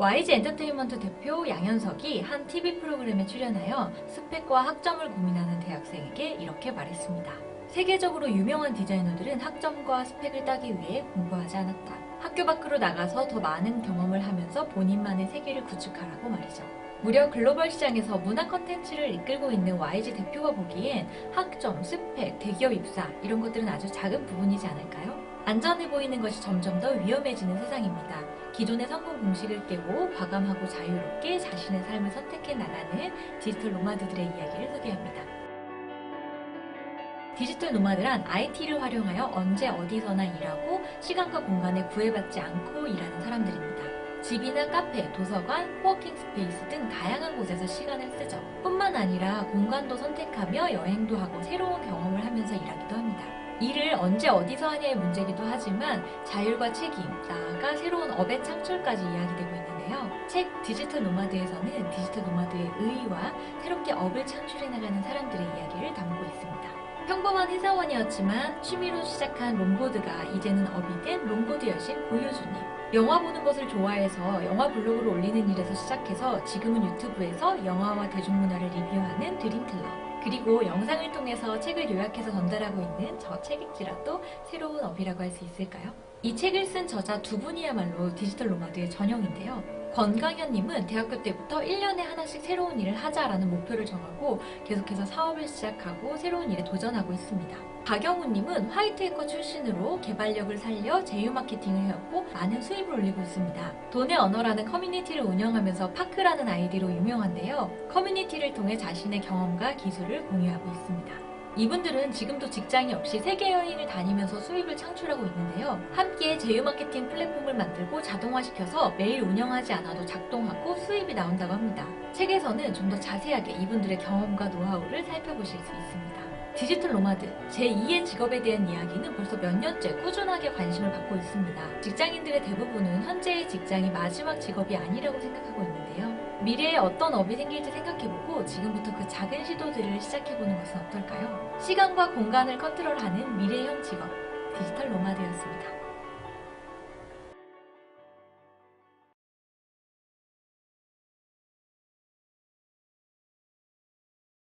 YG 엔터테인먼트 대표 양현석이 한 TV 프로그램에 출연하여 스펙과 학점을 고민하는 대학생에게 이렇게 말했습니다. 세계적으로 유명한 디자이너들은 학점과 스펙을 따기 위해 공부하지 않았다. 학교 밖으로 나가서 더 많은 경험을 하면서 본인만의 세계를 구축하라고 말이죠. 무려 글로벌 시장에서 문화 컨텐츠를 이끌고 있는 YG 대표가 보기엔 학점, 스펙, 대기업 입사 이런 것들은 아주 작은 부분이지 않을까요? 안전해 보이는 것이 점점 더 위험해지는 세상입니다. 기존의 성공 공식을 깨고 과감하고 자유롭게 자신의 삶을 선택해 나가는 디지털 노마드들의 이야기를 소개합니다. 디지털 노마드란 IT를 활용하여 언제 어디서나 일하고 시간과 공간에 구애받지 않고 일하는 사람들입니다. 집이나 카페, 도서관, 코워킹 스페이스 등 다양한 곳에서 시간을 쓰죠. 뿐만 아니라 공간도 선택하며 여행도 하고 새로운 경험을 하면서 일하기도 합니다. 일을 언제 어디서 하냐의 문제이기도 하지만 자율과 책임, 나아가 새로운 업의 창출까지 이야기되고 있는데요. 책 디지털 노마드에서는 디지털 노마드의 의의와 새롭게 업을 창출해 나가는 사람들의 이야기를 담고 있습니다. 평범한 회사원이었지만 취미로 시작한 롱보드가 이제는 업이 된 롱보드 여신 고효주님. 영화 보는 것을 좋아해서 영화 블로그를 올리는 일에서 시작해서 지금은 유튜브에서 영화와 대중문화를 리뷰하는 드림틀러. 그리고 영상을 통해서 책을 요약해서 전달하고 있는 저 책읽지라도 새로운 업이라고 할 수 있을까요? 이 책을 쓴 저자 두 분이야말로 디지털 노마드의 전형인데요. 권강현님은 대학교 때부터 1년에 하나씩 새로운 일을 하자라는 목표를 정하고 계속해서 사업을 시작하고 새로운 일에 도전하고 있습니다. 박영우님은 화이트 해커 출신으로 개발력을 살려 제휴 마케팅을 해왔고 많은 수입을 올리고 있습니다. 돈의 언어라는 커뮤니티를 운영하면서 파크라는 아이디로 유명한데요. 커뮤니티를 통해 자신의 경험과 기술을 공유하고 있습니다. 이분들은 지금도 직장이 없이 세계 여행을 다니면서 수입을 창출하고 있는데요. 함께 제휴 마케팅 플랫폼을 만들고 자동화시켜서 매일 운영하지 않아도 작동하고 수입이 나온다고 합니다. 책에서는 좀 더 자세하게 이분들의 경험과 노하우를 살펴보실 수 있습니다. 디지털 노마드 제2의 직업에 대한 이야기는 벌써 몇 년째 꾸준하게 관심을 받고 있습니다. 직장인들의 대부분은 현재의 직장이 마지막 직업이 아니라고 생각하고 있는데요. 미래에 어떤 업이 생길지 생각해보고 지금부터 그 작은 시도들을 시작해보는 것은 어떨까요? 시간과 공간을 컨트롤하는 미래형 직업 디지털 노마드였습니다.